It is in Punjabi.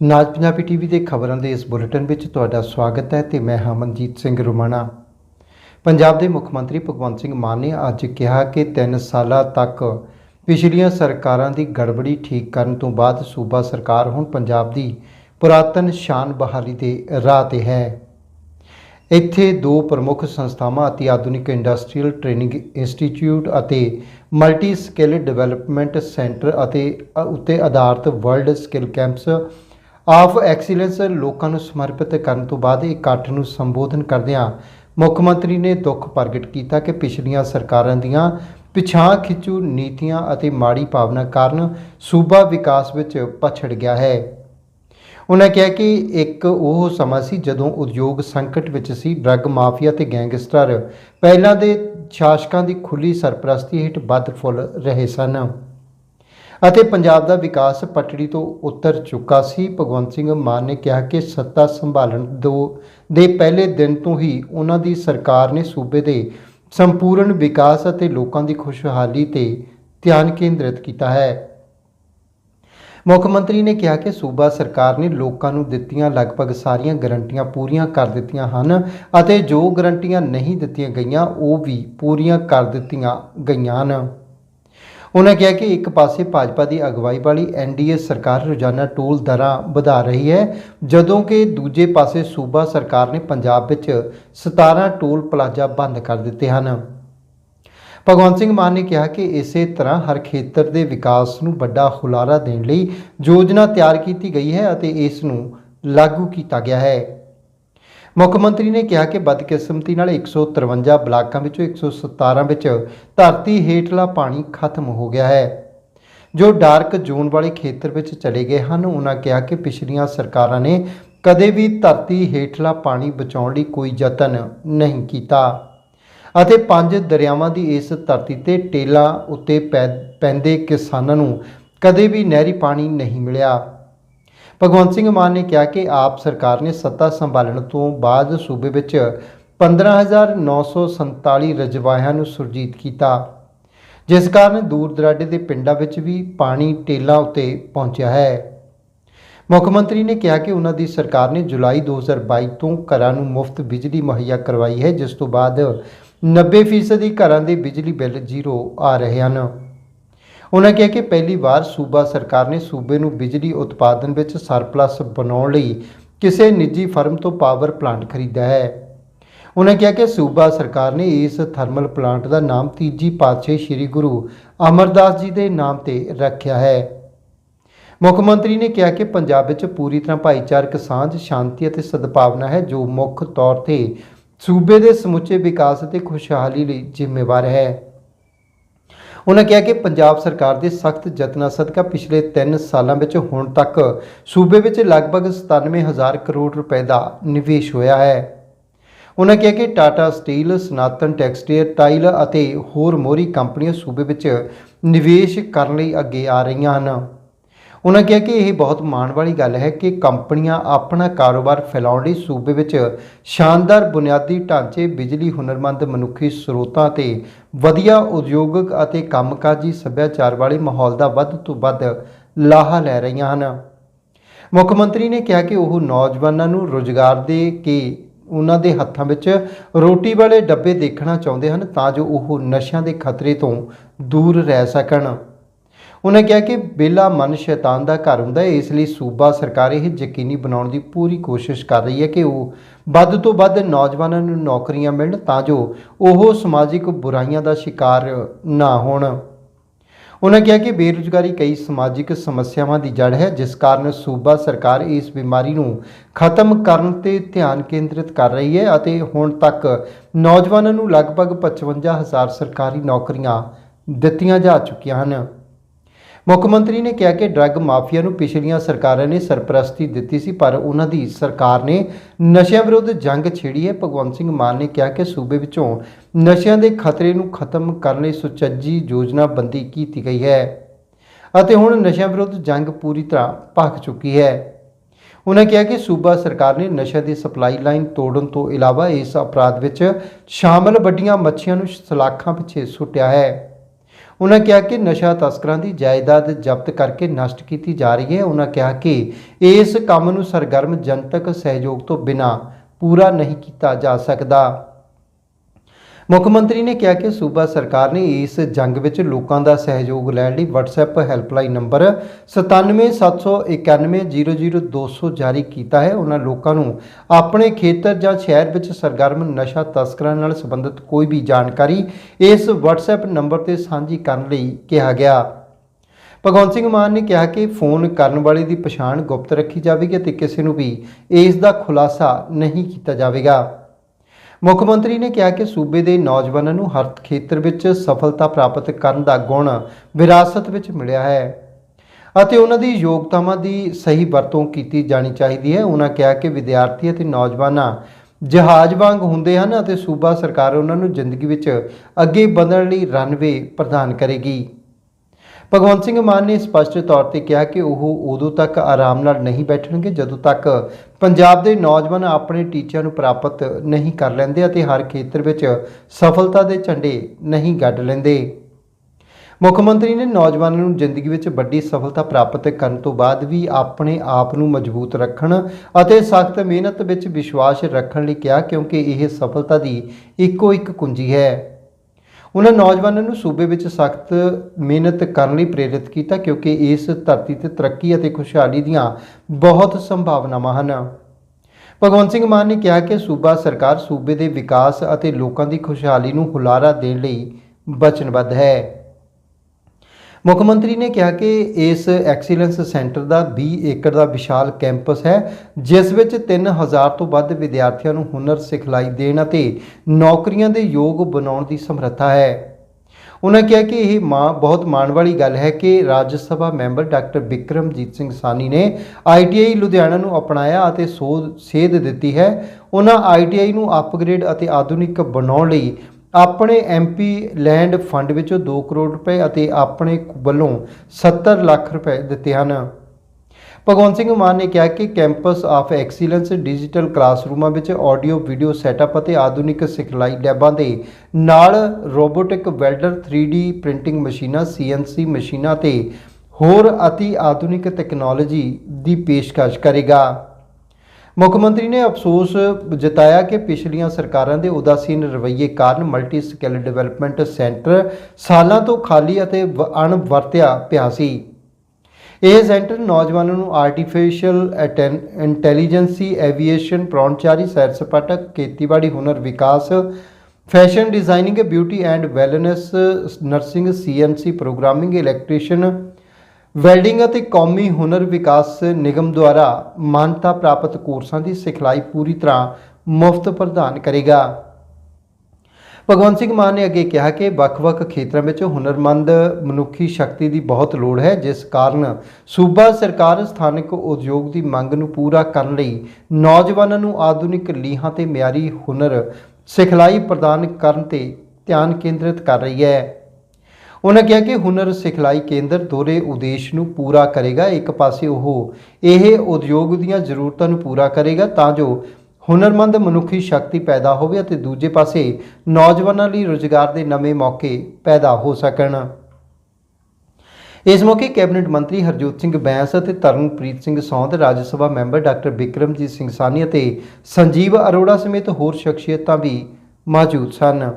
ਨਾਜ ਪੰਜਾਬੀ ਟੀਵੀ ਦੇ ਖਬਰਾਂ ਦੇ ਇਸ ਬੁਲੇਟਿਨ ਵਿੱਚ ਤੁਹਾਡਾ ਸਵਾਗਤ ਹੈ ਤੇ ਮੈਂ ਹਮਨਜੀਤ ਸਿੰਘ ਰੁਮਾਣਾ। ਪੰਜਾਬ ਦੇ ਮੁੱਖ ਮੰਤਰੀ ਭਗਵੰਤ ਸਿੰਘ ਮਾਨ ਨੇ ਅੱਜ ਕਿਹਾ ਕਿ 3 ਸਾਲਾਂ ਤੱਕ ਪਿਛਲੀਆਂ ਸਰਕਾਰਾਂ ਦੀ ਗੜਬੜੀ ਠੀਕ ਕਰਨ ਤੋਂ ਬਾਅਦ ਸੂਬਾ ਸਰਕਾਰ ਹੁਣ ਪੰਜਾਬ ਦੀ ਪੁਰਾਤਨ ਸ਼ਾਨ ਬਹਾਲੀ ਦੇ ਰਾਹ ਤੇ ਹੈ। ਇੱਥੇ ਦੋ ਪ੍ਰਮੁੱਖ ਸੰਸਥਾਵਾਂ ਅਤੀ ਆਧੁਨਿਕ ਇੰਡਸਟਰੀਅਲ ਟ੍ਰੇਨਿੰਗ ਇੰਸਟੀਚਿਊਟ ਅਤੇ ਮਲਟੀ ਸਕਿੱਲ ਡਿਵੈਲਪਮੈਂਟ ਸੈਂਟਰ ਅਤੇ ਉੱਤੇ ਆਧਾਰਿਤ world skill campus of excellence ਲੋਕਾਂ ਨੂੰ ਸਮਰਪਿਤ ਕਰਨ ਤੋਂ ਬਾਅਦ ਇਕੱਠ ਨੂੰ ਸੰਬੋਧਨ ਕਰਦਿਆਂ ਮੁੱਖ ਮੰਤਰੀ ਨੇ ਦੁੱਖ ਪ੍ਰਗਟ ਕੀਤਾ ਕਿ ਪਿਛਲੀਆਂ ਸਰਕਾਰਾਂ ਦੀਆਂ ਪਿਛਾਂ ਖਿੱਚੂ ਨੀਤੀਆਂ ਅਤੇ ਮਾੜੀ ਭਾਵਨਾ ਕਾਰਨ ਸੂਬਾ ਵਿਕਾਸ ਵਿੱਚ ਪਛੜ ਗਿਆ ਹੈ। ਉਹਨਾਂ ਕਿਹਾ ਕਿ ਇੱਕ ਉਹ ਸਮਾਂ ਸੀ ਜਦੋਂ ਉਦਯੋਗ ਸੰਕਟ ਵਿੱਚ ਸੀ, ਡਰੱਗ ਮਾਫੀਆ ਤੇ ਗੈਂਗਸਟਰ ਪਹਿਲਾਂ ਦੇ ਸ਼ਾਸਕਾਂ ਦੀ ਖੁੱਲੀ ਸਰਪ੍ਰਸਤੀ ਹੇਠ ਵੱਧ ਫੁੱਲ ਰਹੇ ਸਨ। ਅਤੇ ਪੰਜਾਬ ਦਾ ਵਿਕਾਸ ਪਟੜੀ ਤੋਂ ਉਤਰ ਚੁੱਕਾ ਸੀ। ਭਗਵੰਤ ਸਿੰਘ ਮਾਨ ਨੇ ਕਿਹਾ ਕਿ ਸੱਤਾ ਸੰਭਾਲਣ ਦੋ ਦੇ ਪਹਿਲੇ ਦਿਨ ਤੋਂ ਹੀ ਉਹਨਾਂ ਦੀ ਸਰਕਾਰ ਨੇ ਸੂਬੇ ਦੇ ਸੰਪੂਰਨ ਵਿਕਾਸ ਅਤੇ ਲੋਕਾਂ ਦੀ ਖੁਸ਼ਹਾਲੀ ਤੇ ਧਿਆਨ ਕੇਂਦਰਿਤ ਕੀਤਾ ਹੈ। ਮੁੱਖ ਮੰਤਰੀ ਨੇ ਕਿਹਾ ਕਿ ਸੂਬਾ ਸਰਕਾਰ ਨੇ ਲੋਕਾਂ ਨੂੰ ਦਿੱਤੀਆਂ ਲਗਭਗ ਸਾਰੀਆਂ ਗਰੰਟੀਆਂ ਪੂਰੀਆਂ ਕਰ ਦਿੱਤੀਆਂ ਹਨ ਅਤੇ ਜੋ ਗਰੰਟੀਆਂ ਨਹੀਂ ਦਿੱਤੀਆਂ ਗਈਆਂ, ਉਹ ਵੀ ਪੂਰੀਆਂ ਕਰ ਦਿੱਤੀਆਂ ਗਈਆਂ ਹਨ। ਉਨ੍ਹਾਂ ਕਿਹਾ ਕਿ ਇੱਕ ਪਾਸੇ ਭਾਜਪਾ ਦੀ ਅਗਵਾਈ ਵਾਲੀ ਐਨਡੀਏ ਸਰਕਾਰ ਰੋਜ਼ਾਨਾ ਟੋਲ ਦਰਾਂ ਵਧਾ ਰਹੀ ਹੈ, ਜਦੋਂ ਕਿ ਦੂਜੇ ਪਾਸੇ ਸੂਬਾ ਸਰਕਾਰ ਨੇ ਪੰਜਾਬ ਵਿੱਚ 17 ਟੋਲ ਪਲਾਜ਼ਾ ਬੰਦ ਕਰ ਦਿੱਤੇ ਹਨ। ਭਗਵੰਤ ਸਿੰਘ ਮਾਨ ਨੇ ਕਿਹਾ ਕਿ ਇਸੇ ਤਰ੍ਹਾਂ ਹਰ ਖੇਤਰ ਦੇ ਵਿਕਾਸ ਨੂੰ ਵੱਡਾ ਹੁਲਾਰਾ ਦੇਣ ਲਈ ਯੋਜਨਾ ਤਿਆਰ ਕੀਤੀ ਗਈ ਹੈ ਅਤੇ ਇਸ ਨੂੰ ਲਾਗੂ ਕੀਤਾ ਗਿਆ ਹੈ। ਮੁੱਖ ਮੰਤਰੀ ਨੇ ਕਿਹਾ ਕਿ ਬਦਕਿਸਮਤੀ ਨਾਲ 153 ਬਲਾਕਾਂ ਵਿੱਚੋਂ 117 ਵਿੱਚ ਧਰਤੀ ਹੇਠਲਾ ਪਾਣੀ ਖਤਮ ਹੋ ਗਿਆ ਹੈ। ਜੋ ਡਾਰਕ ਜ਼ੋਨ ਵਾਲੇ ਖੇਤਰ ਵਿੱਚ ਚਲੇ ਗਏ ਹਨ ਉਹਨਾਂ ਕਿਹਾ ਕਿ ਪਿਛਲੀਆਂ ਸਰਕਾਰਾਂ ਨੇ ਕਦੇ ਵੀ ਧਰਤੀ ਹੇਠਲਾ ਪਾਣੀ ਬਚਾਉਣ ਲਈ ਕੋਈ ਯਤਨ ਨਹੀਂ ਕੀਤਾ। ਅਤੇ ਪੰਜ ਦਰਿਆਵਾਂ ਦੀ ਇਸ ਧਰਤੀ ਤੇ ਟੇਲਾਂ ਉੱਤੇ ਪੈ- ਪੈਂਦੇ ਕਿਸਾਨਾਂ ਨੂੰ ਕਦੇ ਵੀ ਨਹਿਰੀ ਪਾਣੀ ਨਹੀਂ ਮਿਲਿਆ। ਭਗਵੰਤ ਸਿੰਘ ਮਾਨ ਨੇ ਕਿਹਾ ਕਿ ਆਪ ਸਰਕਾਰ ਨੇ ਸੱਤਾ ਸੰਭਾਲਣ ਤੋਂ ਬਾਅਦ ਸੂਬੇ ਵਿੱਚ 15947 ਰਜਵਾਹਿਆਂ ਨੂੰ ਸੁਰਜੀਤ ਕੀਤਾ, ਜਿਸ ਕਾਰਨ ਦੂਰ ਦਰਾਡੇ ਦੇ ਪਿੰਡਾਂ ਵਿੱਚ ਵੀ ਪਾਣੀ ਟੇਲਾਂ ਉੱਤੇ ਪਹੁੰਚਿਆ ਹੈ। ਮੁੱਖ ਮੰਤਰੀ ਨੇ ਕਿਹਾ ਕਿ ਉਹਨਾਂ ਦੀ ਸਰਕਾਰ ਨੇ ਜੁਲਾਈ 2022 ਤੋਂ ਘਰਾਂ ਨੂੰ ਮੁਫਤ ਬਿਜਲੀ ਮੁਹੱਈਆ ਕਰਵਾਈ ਹੈ, ਜਿਸ ਤੋਂ ਬਾਅਦ 90% ਦੀ ਘਰਾਂ ਦੇ ਬਿਜਲੀ ਬਿੱਲ ਜ਼ੀਰੋ ਆ ਰਹੇ ਹਨ। ਉਹਨਾਂ ਕਿਹਾ ਕਿ ਪਹਿਲੀ ਵਾਰ ਸੂਬਾ ਸਰਕਾਰ ਨੇ ਸੂਬੇ ਨੂੰ ਬਿਜਲੀ ਉਤਪਾਦਨ ਵਿੱਚ ਸਰਪਲਸ ਬਣਾਉਣ ਲਈ ਕਿਸੇ ਨਿੱਜੀ ਫਰਮ ਤੋਂ ਪਾਵਰ ਪਲਾਂਟ ਖਰੀਦਿਆ ਹੈ। ਉਹਨਾਂ ਕਿਹਾ ਕਿ ਸੂਬਾ ਸਰਕਾਰ ਨੇ ਇਸ ਥਰਮਲ ਪਲਾਂਟ ਦਾ ਨਾਮ ਤੀਜੀ ਪਾਤਸ਼ਾਹੀ ਸ੍ਰੀ ਗੁਰੂ ਅਮਰਦਾਸ ਜੀ ਦੇ ਨਾਮ ਤੇ ਰੱਖਿਆ ਹੈ। ਮੁੱਖ ਮੰਤਰੀ ਨੇ ਕਿਹਾ ਕਿ ਪੰਜਾਬ ਵਿੱਚ ਪੂਰੀ ਤਰ੍ਹਾਂ ਭਾਈਚਾਰਕ ਸਾਂਝ, ਸ਼ਾਂਤੀ ਅਤੇ ਸਦਭਾਵਨਾ ਹੈ, ਜੋ ਮੁੱਖ ਤੌਰ ਤੇ ਸੂਬੇ ਦੇ ਸਮੁੱਚੇ ਵਿਕਾਸ ਅਤੇ ਖੁਸ਼ਹਾਲੀ ਲਈ ਜ਼ਿੰਮੇਵਾਰ ਹੈ। ਉਹਨਾਂ ਕਿਹਾ ਕਿ ਪੰਜਾਬ ਸਰਕਾਰ ਦੇ ਸਖਤ ਯਤਨਾਂ ਸਦਕਾ ਪਿਛਲੇ 3 ਸਾਲਾਂ ਵਿੱਚ ਹੁਣ ਤੱਕ ਸੂਬੇ ਵਿੱਚ ਲਗਭਗ 97000 ਕਰੋੜ ਰੁਪਏ ਦਾ ਨਿਵੇਸ਼ ਹੋਇਆ ਹੈ। ਉਹਨਾਂ ਕਿਹਾ ਕਿ Tata steel, Sanatan textile tile ਅਤੇ ਹੋਰ ਮੋਰੀ ਕੰਪਨੀਆਂ ਸੂਬੇ ਵਿੱਚ ਨਿਵੇਸ਼ ਕਰਨ ਲਈ ਅੱਗੇ ਆ ਰਹੀਆਂ ਹਨ। ਉਹਨਾਂ ਕਿਹਾ ਕਿ ਇਹ ਬਹੁਤ ਮਾਣ ਵਾਲੀ ਗੱਲ ਹੈ ਕਿ ਕੰਪਨੀਆਂ ਆਪਣਾ ਕਾਰੋਬਾਰ ਫੈਲਾਉਣ ਲਈ ਸੂਬੇ ਵਿੱਚ ਸ਼ਾਨਦਾਰ ਬੁਨਿਆਦੀ ਢਾਂਚੇ, ਬਿਜਲੀ ਹੁਨਰਮੰਦ ਮਨੁੱਖੀ ਸਰੋਤਾਂ ਤੇ ਵਧੀਆ ਉਦਯੋਗਿਕ ਅਤੇ ਕੰਮਕਾਜੀ ਸੱਭਿਆਚਾਰ ਵਾਲੇ ਮਾਹੌਲ ਦਾ ਵੱਧ ਤੋਂ ਵੱਧ ਲਾਹਾ ਲੈ ਰਹੀਆਂ ਹਨ। ਮੁੱਖ ਮੰਤਰੀ ਨੇ ਕਿਹਾ ਕਿ ਉਹ ਨੌਜਵਾਨਾਂ ਨੂੰ ਰੋਜ਼ਗਾਰ ਦੇ ਕੇ ਉਹਨਾਂ ਦੇ ਹੱਥਾਂ ਵਿੱਚ ਰੋਟੀ ਵਾਲੇ ਡੱਬੇ ਦੇਖਣਾ ਚਾਹੁੰਦੇ ਹਨ ਤਾਂ ਜੋ ਉਹ ਨਸ਼ਿਆਂ ਦੇ ਖਤਰੇ ਤੋਂ ਦੂਰ ਰਹਿ ਸਕਣ। ਉਹਨਾਂ ਕਿਹਾ ਕਿ ਬੇਲਾ ਮਨ ਸ਼ੈਤਾਨ ਦਾ ਘਰ ਹੁੰਦਾ ਹੈ, ਇਸ ਲਈ ਸੂਬਾ ਸਰਕਾਰ ਇਹ ਯਕੀਨੀ ਬਣਾਉਣ ਦੀ ਪੂਰੀ ਕੋਸ਼ਿਸ਼ ਕਰ ਰਹੀ ਹੈ ਕਿ ਉਹ ਵੱਧ ਤੋਂ ਵੱਧ ਨੌਜਵਾਨਾਂ ਨੂੰ ਨੌਕਰੀਆਂ ਮਿਲਣ ਤਾਂ ਜੋ ਉਹ ਸਮਾਜਿਕ ਬੁਰਾਈਆਂ ਦਾ ਸ਼ਿਕਾਰ ਨਾ ਹੋਣ। ਉਹਨਾਂ ਕਿਹਾ ਕਿ ਬੇਰੁਜ਼ਗਾਰੀ ਕਈ ਸਮਾਜਿਕ ਸਮੱਸਿਆਵਾਂ ਦੀ ਜੜ ਹੈ, ਜਿਸ ਕਾਰਨ ਸੂਬਾ ਸਰਕਾਰ ਇਸ ਬਿਮਾਰੀ ਨੂੰ ਖਤਮ ਕਰਨ ਤੇ ਧਿਆਨ ਕੇਂਦਰਿਤ ਕਰ ਰਹੀ ਹੈ ਅਤੇ ਹੁਣ ਤੱਕ ਨੌਜਵਾਨਾਂ ਨੂੰ ਲਗਭਗ 55000 ਸਰਕਾਰੀ ਨੌਕਰੀਆਂ ਦਿੱਤੀਆਂ ਜਾ ਚੁੱਕੀਆਂ ਹਨ। ਮੁੱਖ ਮੰਤਰੀ ਨੇ ਕਿਹਾ ਕਿ ਡਰੱਗ ਮਾਫੀਆ ਨੂੰ ਪਿਛਲੀਆਂ ਸਰਕਾਰਾਂ ਨੇ ਸਰਪ੍ਰਸਤੀ ਦਿੱਤੀ ਸੀ, ਪਰ ਉਹਨਾਂ ਦੀ ਸਰਕਾਰ ਨੇ ਨਸ਼ਿਆਂ ਵਿਰੁੱਧ ਜੰਗ ਛੇੜੀ ਹੈ। ਭਗਵੰਤ ਸਿੰਘ ਮਾਨ ਨੇ ਕਿਹਾ ਕਿ ਸੂਬੇ ਵਿੱਚੋਂ ਨਸ਼ਿਆਂ ਦੇ ਖਤਰੇ ਨੂੰ ਖਤਮ ਕਰਨ ਲਈ ਸੁਚੱਜੀ ਯੋਜਨਾਬੰਦੀ ਕੀਤੀ ਗਈ ਹੈ ਅਤੇ ਹੁਣ ਨਸ਼ਿਆਂ ਵਿਰੁੱਧ ਜੰਗ ਪੂਰੀ ਤਰ੍ਹਾਂ ਭਖ ਚੁੱਕੀ ਹੈ। ਉਹਨਾਂ ਕਿਹਾ ਕਿ ਸੂਬਾ ਸਰਕਾਰ ਨੇ ਨਸ਼ਾ ਦੀ ਸਪਲਾਈ ਲਾਈਨ ਤੋੜਨ ਤੋਂ ਇਲਾਵਾ ਇਸ ਅਪਰਾਧ ਵਿੱਚ ਸ਼ਾਮਲ ਵੱਡੀਆਂ ਮੱਛੀਆਂ ਨੂੰ ਸਲਾਖਾਂ ਪਿੱਛੇ ਸੁੱਟਿਆ ਹੈ। ਉਹਨਾਂ ਕਿਹਾ ਕਿ ਨਸ਼ਾ ਤਸਕਰਾਂ ਦੀ ਜਾਇਦਾਦ ਜ਼ਬਤ ਕਰਕੇ ਨਸ਼ਟ ਕੀਤੀ ਜਾ ਰਹੀ ਹੈ। ਉਹਨਾਂ ਕਿਹਾ ਕਿ ਇਸ ਕੰਮ ਨੂੰ ਸਰਗਰਮ ਜਨਤਕ ਸਹਿਯੋਗ ਤੋਂ ਬਿਨਾਂ ਪੂਰਾ ਨਹੀਂ ਕੀਤਾ ਜਾ ਸਕਦਾ। ਮੁੱਖ ਮੰਤਰੀ ਨੇ ਕਿਹਾ ਕਿ ਸੂਬਾ ਸਰਕਾਰ ਨੇ ਇਸ ਜੰਗ ਵਿੱਚ ਲੋਕਾਂ ਦਾ ਸਹਿਯੋਗ ਲੈਣ ਲਈ WhatsApp ਹੈਲਪਲਾਈਨ ਨੰਬਰ 9779100200 ਜਾਰੀ ਕੀਤਾ ਹੈ। ਉਹਨਾਂ ਲੋਕਾਂ ਨੂੰ ਆਪਣੇ ਖੇਤਰ ਜਾਂ ਸ਼ਹਿਰ ਵਿੱਚ ਸਰਗਰਮ ਨਸ਼ਾ ਤਸਕਰਾਂ ਨਾਲ ਸੰਬੰਧਿਤ ਕੋਈ ਵੀ ਜਾਣਕਾਰੀ ਇਸ WhatsApp ਨੰਬਰ ਤੇ ਸਾਂਝੀ ਕਰਨ ਲਈ ਕਿਹਾ ਗਿਆ। ਭਗਵੰਤ ਸਿੰਘ ਮਾਨ ਨੇ ਕਿਹਾ ਕਿ ਫੋਨ ਕਰਨ ਵਾਲੇ ਦੀ ਪਛਾਣ ਗੁਪਤ ਰੱਖੀ ਜਾਵੇਗੀ ਅਤੇ ਕਿਸੇ ਨੂੰ ਵੀ ਇਸ ਦਾ ਖੁਲਾਸਾ ਨਹੀਂ ਕੀਤਾ ਜਾਵੇਗਾ। ਮੁੱਖ ਮੰਤਰੀ ਨੇ ਕਿਹਾ ਕਿ ਸੂਬੇ ਦੇ ਨੌਜਵਾਨਾਂ ਨੂੰ ਹਰ ਖੇਤਰ ਵਿੱਚ ਸਫਲਤਾ ਪ੍ਰਾਪਤ ਕਰਨ ਦਾ ਗੁਣ ਵਿਰਾਸਤ ਵਿੱਚ ਮਿਲਿਆ ਹੈ ਅਤੇ ਉਹਨਾਂ ਦੀ ਯੋਗਤਾਵਾਂ ਦੀ ਸਹੀ ਵਰਤੋਂ ਕੀਤੀ ਜਾਣੀ ਚਾਹੀਦੀ ਹੈ। ਉਹਨਾਂ ਕਿਹਾ ਕਿ ਵਿਦਿਆਰਥੀ ਅਤੇ ਨੌਜਵਾਨਾਂ ਜਹਾਜ਼ ਵਾਂਗ ਹੁੰਦੇ ਹਨ ਅਤੇ ਸੂਬਾ ਸਰਕਾਰ ਉਹਨਾਂ ਨੂੰ ਜ਼ਿੰਦਗੀ ਵਿੱਚ ਅੱਗੇ ਵਧਣ ਲਈ ਰਨਵੇ ਪ੍ਰਦਾਨ ਕਰੇਗੀ। ਭਗਵੰਤ ਸਿੰਘ ਮਾਨ ਨੇ ਸਪਸ਼ਟ ਤੌਰ ਤੇ ਕਿਹਾ ਕਿ ਉਹ ਉਦੋਂ ਤੱਕ ਆਰਾਮ ਨਾਲ ਨਹੀਂ ਬੈਠਣਗੇ, ਜਦੋਂ ਤੱਕ ਪੰਜਾਬ ਦੇ ਨੌਜਵਾਨ ਆਪਣੇ ਟੀਚਿਆਂ ਨੂੰ ਪ੍ਰਾਪਤ ਨਹੀਂ ਕਰ ਲੈਂਦੇ ਅਤੇ ਹਰ ਖੇਤਰ ਵਿੱਚ ਸਫਲਤਾ ਦੇ ਝੰਡੇ ਨਹੀਂ ਗੱਡ ਲੈਂਦੇ। ਮੁੱਖ ਮੰਤਰੀ ਨੇ ਨੌਜਵਾਨਾਂ ਨੂੰ ਜ਼ਿੰਦਗੀ ਵਿੱਚ ਵੱਡੀ ਸਫਲਤਾ ਪ੍ਰਾਪਤ ਕਰਨ ਤੋਂ ਬਾਅਦ ਵੀ ਆਪਣੇ ਆਪ ਨੂੰ ਮਜ਼ਬੂਤ ਰੱਖਣ ਅਤੇ ਸਖਤ ਮਿਹਨਤ ਵਿੱਚ ਵਿਸ਼ਵਾਸ ਰੱਖਣ ਲਈ ਕਿਹਾ, ਕਿਉਂਕਿ ਇਹ ਸਫਲਤਾ ਦੀ ਇੱਕੋ ਇੱਕ ਕੁੰਜੀ ਹੈ। ਉਹਨਾਂ ਨੌਜਵਾਨਾਂ ਨੂੰ ਸੂਬੇ ਵਿੱਚ ਸਖਤ ਮਿਹਨਤ ਕਰਨ ਲਈ ਪ੍ਰੇਰਿਤ ਕੀਤਾ ਕਿਉਂਕਿ ਇਸ ਧਰਤੀ ਤੇ ਤਰੱਕੀ ਅਤੇ ਖੁਸ਼ਹਾਲੀ ਦੀਆਂ ਬਹੁਤ ਸੰਭਾਵਨਾਵਾਂ ਹਨ। ਭਗਵੰਤ ਸਿੰਘ ਮਾਨ ਨੇ ਕਿਹਾ ਕਿ ਸੂਬਾ ਸਰਕਾਰ ਸੂਬੇ ਦੇ ਵਿਕਾਸ ਅਤੇ ਲੋਕਾਂ ਦੀ ਖੁਸ਼ਹਾਲੀ ਨੂੰ ਹੁਲਾਰਾ ਦੇਣ ਲਈ ਵਚਨਬੱਧ ਹੈ। ਮੁੱਖ ਮੰਤਰੀ ਨੇ ਕਿਹਾ ਕਿ ਇਸ ਐਕਸੀਲੈਂਸ ਸੈਂਟਰ ਦਾ 20 ਏਕੜ ਦਾ ਵਿਸ਼ਾਲ ਕੈਂਪਸ ਹੈ, ਜਿਸ ਵਿੱਚ 3000 ਤੋਂ ਵੱਧ ਵਿਦਿਆਰਥੀਆਂ ਨੂੰ ਹੁਨਰ, ਸਿਖਲਾਈ ਦੇਣ ਅਤੇ ਨੌਕਰੀਆਂ ਦੇ ਯੋਗ ਬਣਾਉਣ ਦੀ ਸਮਰੱਥਾ ਹੈ। ਉਹਨਾਂ ਕਿਹਾ ਕਿ ਇਹ ਮਾਂ ਬਹੁਤ ਮਾਣ ਵਾਲੀ ਗੱਲ ਹੈ ਕਿ Rajya Sabha member doctor Vikramjit Singh Sahni ITI ITI Ludhiana ਨੂੰ ਅਪਣਾਇਆ ਅਤੇ ਸੋਧ ਸੇਧ ਦਿੱਤੀ ਹੈ। ਉਹਨਾਂ ਆਈਟੀਆਈ ਨੂੰ ਅਪਗ੍ਰੇਡ ਅਤੇ ਆਧੁਨਿਕ ਬਣਾਉਣ ਲਈ ਆਪਣੇ ਐਮਪੀ ਲੈਂਡ ਫੰਡ ਵਿੱਚੋਂ 2 ਕਰੋੜ ਰੁਪਏ ਅਤੇ ਆਪਣੇ ਵੱਲੋਂ 70 ਲੱਖ ਰੁਪਏ ਦਿੱਤੇ ਹਨ। ਭਗਵੰਤ ਸਿੰਘ ਮਾਨ ਨੇ ਕਿਹਾ ਕਿ ਕੈਂਪਸ ਆਫ ਐਕਸੀਲੈਂਸ ਡਿਜੀਟਲ ਕਲਾਸਰੂਮਾਂ ਵਿੱਚ ਆਡੀਓ ਵੀਡੀਓ ਸੈਟਅਪ ਅਤੇ ਆਧੁਨਿਕ ਸਿਖਲਾਈ ਲੈਬਾਂ ਦੇ ਨਾਲ ਰੋਬੋਟਿਕ ਵੈਲਡਰ 3D ਪ੍ਰਿੰਟਿੰਗ ਮਸ਼ੀਨਾਂ CNC ਮਸ਼ੀਨਾਂ ਤੇ ਹੋਰ ਅਤੀ ਆਧੁਨਿਕ ਤਕਨਾਲੋਜੀ ਦੀ ਪੇਸ਼ਕਸ਼ ਕਰੇਗਾ। ਮੁੱਖ ਮੰਤਰੀ ਨੇ ਅਫਸੋਸ ਜਤਾਇਆ ਕਿ ਪਿਛਲੀਆਂ ਸਰਕਾਰਾਂ ਦੇ ਉਦਾਸੀਨ ਰਵੱਈਏ ਕਾਰਨ ਮਲਟੀ ਸਕਿੱਲ ਡਿਵੈਲਪਮੈਂਟ ਸੈਂਟਰ ਸਾਲਾਂ ਤੋਂ ਖਾਲੀ ਅਤੇ ਵ- ਅਣਵਰਤਿਆ ਪਿਆ ਸੀ। ਇਹ ਸੈਂਟਰ ਨੌਜਵਾਨਾਂ ਨੂੰ ਆਰਟੀਫੀਸ਼ੀਅਲ ਇੰਟੈਲੀਜੈਂਸੀ ਐਵੀਏਸ਼ਨ ਪ੍ਰੌਣਚਾਰੀ, ਸੈਰ ਸਪਾਟਾ ਖੇਤੀਬਾੜੀ, ਹੁਨਰ ਵਿਕਾਸ fashion designing beauty and wellness nursing CNC programming electrician welding ਅਤੇ ਕੌਮੀ ਹੁਨਰ ਵਿਕਾਸ ਨਿਗਮ ਦੁਆਰਾ ਮਾਨਤਾ ਪ੍ਰਾਪਤ ਕੋਰਸਾਂ ਦੀ ਸਿਖਲਾਈ ਪੂਰੀ ਤਰ੍ਹਾਂ ਮੁਫਤ ਪ੍ਰਦਾਨ ਕਰੇਗਾ। ਭਗਵੰਤ ਸਿੰਘ ਮਾਨ ਨੇ ਅੱਗੇ ਕਿਹਾ ਕਿ ਵੱਖ-ਵੱਖ ਖੇਤਰਾਂ ਵਿੱਚ ਹੁਨਰਮੰਦ ਮਨੁੱਖੀ ਸ਼ਕਤੀ ਦੀ ਬਹੁਤ ਲੋੜ ਹੈ, ਜਿਸ ਕਾਰਨ ਸੂਬਾ ਸਰਕਾਰ ਸਥਾਨਕ ਉਦਯੋਗ ਦੀ ਮੰਗ ਨੂੰ ਪੂਰਾ ਕਰਨ ਲਈ ਨੌਜਵਾਨਾਂ ਨੂੰ ਆਧੁਨਿਕ ਲੀਹਾਂ ਤੇ ਮਿਆਰੀ ਹੁਨਰ ਸਿਖਲਾਈ ਪ੍ਰਦਾਨ ਕਰਨ ਤੇ ਧਿਆਨ ਕੇਂਦਰਿਤ ਕਰ ਰਹੀ ਹੈ। ਉਹਨਾਂ ਕਿਹਾ ਕਿ ਹੁਨਰ ਸਿਖਲਾਈ ਕੇਂਦਰ ਦੋਰੇ ਉਦੇਸ਼ ਨੂੰ ਪੂਰਾ ਕਰੇਗਾ, ਇੱਕ ਪਾਸੇ ਉਹ ਇਹ ਉਦਯੋਗ ਦੀਆਂ ਜ਼ਰੂਰਤਾਂ ਨੂੰ ਪੂਰਾ ਕਰੇਗਾ ਤਾਂ ਜੋ ਹੁਨਰਮੰਦ ਮਨੁੱਖੀ ਸ਼ਕਤੀ ਪੈਦਾ ਹੋਵੇ ਅਤੇ ਦੂਜੇ ਪਾਸੇ ਨੌਜਵਾਨਾਂ ਲਈ ਰੁਜ਼ਗਾਰ ਦੇ ਨਵੇਂ ਮੌਕੇ ਪੈਦਾ ਹੋ ਸਕਣ। ਇਸ ਮੌਕੇ ਕੈਬਨਿਟ ਮੰਤਰੀ ਹਰਜੋਤ ਸਿੰਘ ਬੈਂਸ ਅਤੇ ਤਰਨਪ੍ਰੀਤ ਸਿੰਘ ਸੌਂਦ, ਰਾਜ ਸਭਾ ਮੈਂਬਰ ਡਾਕਟਰ ਬਿਕਰਮਜੀਤ ਸਿੰਘ ਸਾਨੀ ਅਤੇ ਸੰਜੀਵ ਅਰੋੜਾ ਸਮੇਤ ਹੋਰ ਸ਼ਖਸੀਅਤਾਂ ਵੀ ਮੌਜੂਦ ਸਨ।